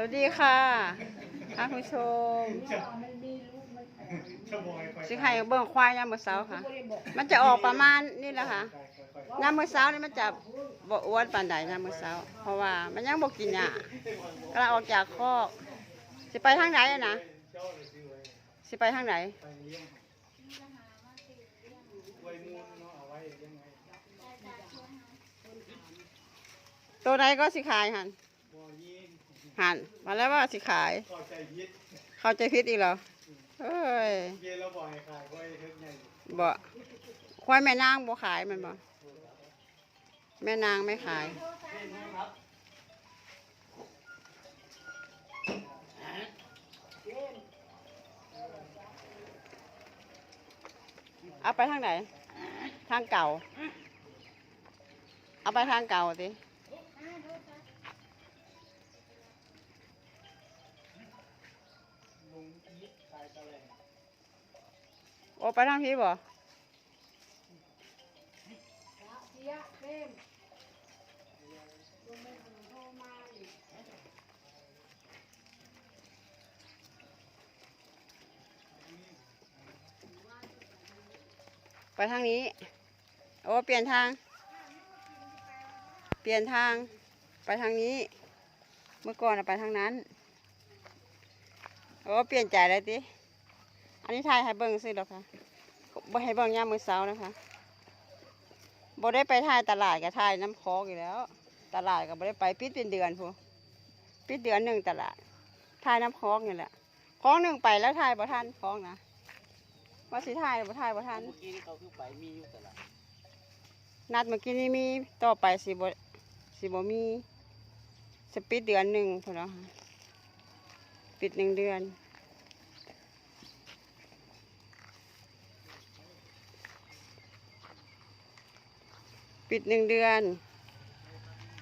สวัสดีค่ะท่านผู้ชมสิให้เบิ่งควายยามมื้อเช้าค่ะ มันจะออกประมาณนี่แหละค่ะยามมื้อเช้านี่มันจะบ่อ้วนปานใดยามมื้อเช้า เพราะว่ามันยังบ่กินหญ้ากำลังออกจากคอกสิไปทางไหนอะนะสิไปทางไหนตัวไหนก็สิขายหัน หันมาแล้วว่าสิขายเข้าใจยิดเข้าใจผิดอีกแล้วเอ้ยเย็นเราบ่อยขายไว้เฮ็ดไงบ่ควายแม่นางบ่ขายมันบ่แม่นางไม่ขาย เอาไปทางไหน ทางเก่า เอาไปทางเก่าสิ ไปทางพี่บ่ไปทางนี้ โอ้ เปลี่ยนทาง เปลี่ยนทาง ไปทางนี้ เมื่อก่อนน่ะไปทางนั้น โอ้ เปลี่ยนใจแล้วติ อันนี้ถ่ายให้เบิ่งสิหรอกค่ะบ่ให้เบิ่งยามมือเช้านะคะบ่ได้ไปถ่ายตลาดก็ถ่ายน้ำคอกอยู่แล้ว ตลาดก็บ่ได้ไปปิดเป็นเดือนพู้ปิดเดือนหนึ่งตลาดถ่ายน้ำคอกนี่แหละคอกหนึ่งไปแล้วถ่ายบ่ทันคอกนะว่าสิถ่ายบ่ถ่ายบ่ทันเมื่อกี้ที่เขาคือไปมีอยู่ตลาดนัดเมื่อกี้นี้มีต่อไปสิบ่สิบ่มีสปิดเดือนหนึ่งพุ่นเนาะค่ะปิดหนึ่งเดือน ปิดหนึ่งเดือน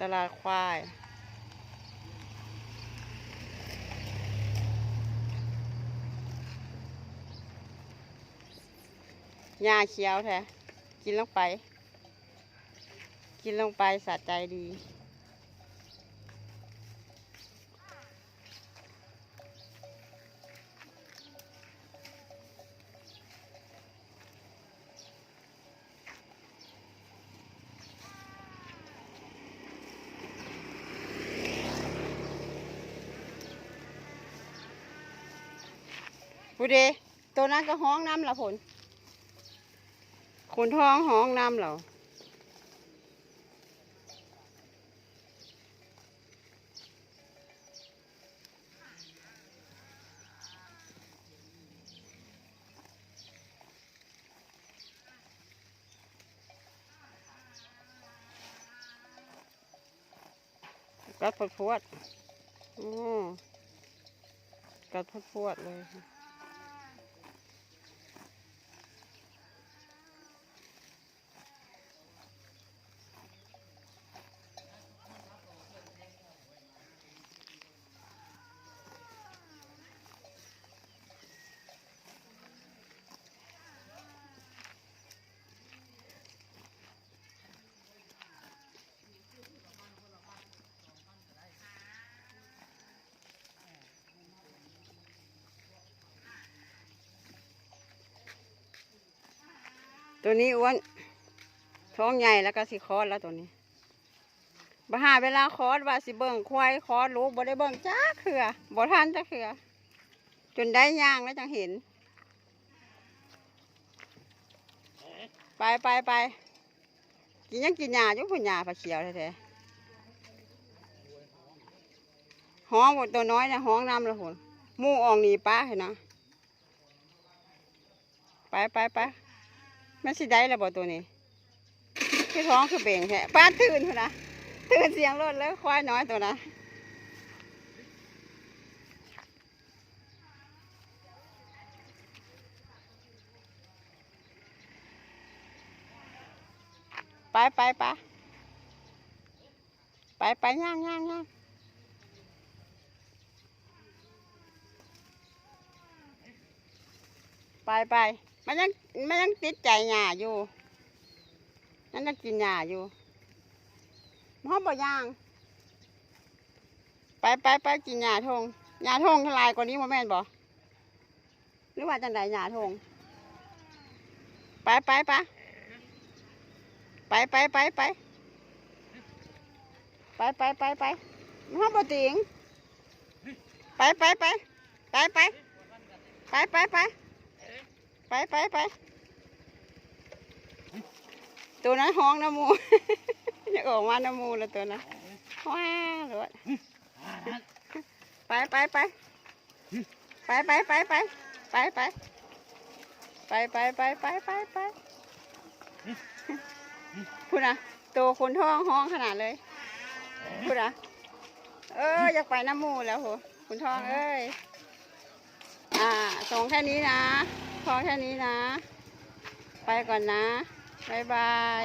ตลาดควาย หญ้าเขียวแท้ กินลงไป กินลงไปสะใจดี ผู้เดตัวนั้นก็ห้องน้ำละผลขนท้องห้องน้ำเหรอกัดพดพวดๆอืมกัดพดพวดเลยค่ะ ตัวนี้อ้วนท้องใหญ่แล้วก็สิคอดแล้วตัวนี้บ่หาเวลาคอดว่าสิเบิ่งควายคอดลูกบ่ได้เบิ่งจ้าเขือบ่ทันจ้าเขือ จนได้ย่างแล้วจังเห็น ไปไปไปกินยังกินหญ้าอยู่พุ่นหญ้าผักเขียวแท้ๆห้องหมดตัวน้อยนะห้องน้ำละหุ่นมู่อองหนีป้าเห็นนะไปไปไป มันสิได้แล้วบ่ตัวนี้คือท้องคือเบ่งแท้ป้าตื่นพุ่นนะตื่นเสียงรถแล้วควายน้อยตัวนะไปไปไปไปไปย่างย่างย่างไปไป มันยังมันยังติดใจหญ้าอยู่มันยังกินหญ้าอยู่มันบ่ย่าง ไปไปไปกินหญ้าทงหญ้าทงทลายกว่านี้โมแม่นบ่หรือว่าจังไดหญ้าทงไปไปไปไปไปไปไปไปไปไปไปมันห้องปติงไปไปไปไปไปไปไปไป ไปไปไปตัวนั้นห้องน้ำมูอยากออกมาน้ำมูแล้วตัวนั้นว้าวรถไปไปไปไปไปไปไปไปไปไปไปไปไปไปไปพูดนะตัวคนท้องห้องขนาดเลยพูดนะเอออยากไปน้ำมูแล้วโหคุณท้องเอ้ยอ่าส่งแค่นี้นะ พอแค่นี้นะ ไปก่อนนะบายบาย